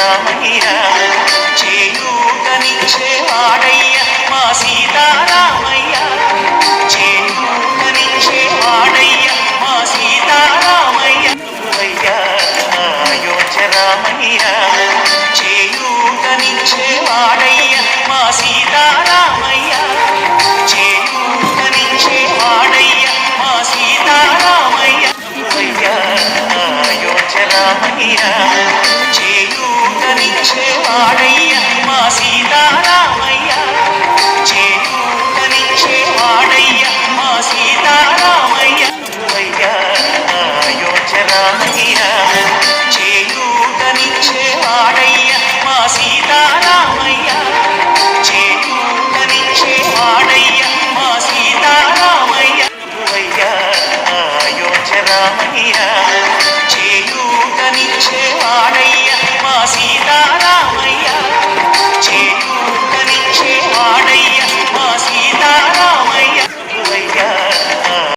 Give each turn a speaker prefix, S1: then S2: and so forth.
S1: రామయ్య. చేయూతనిచ్చే వాడయ్య మా సీతారామయ్య. చేయూతనిచ్చే వాడయ్య మా సీతారామయ్య. ప్రభువయ్య అయోధ్య రామయ్య చేయూతనిచ్చే వాడయ్య మా సీతారామయ్య. చేయూతనిచ్చే ఆదరించేవాడయ్య మా సీతారామయ్య. చేయూతనిచ్చేవాడయ్య మా సీతారామయ్య. అయోచరామయ్య చేయూతనిచ్చేవాడయ్య మా సీతారామయ్య. చేయూతనిచ్చేవాడయ్య మా సీతారామయ్య అయోచరామయ్య చేయూతనిచ్చేవాడయ్య Pasita!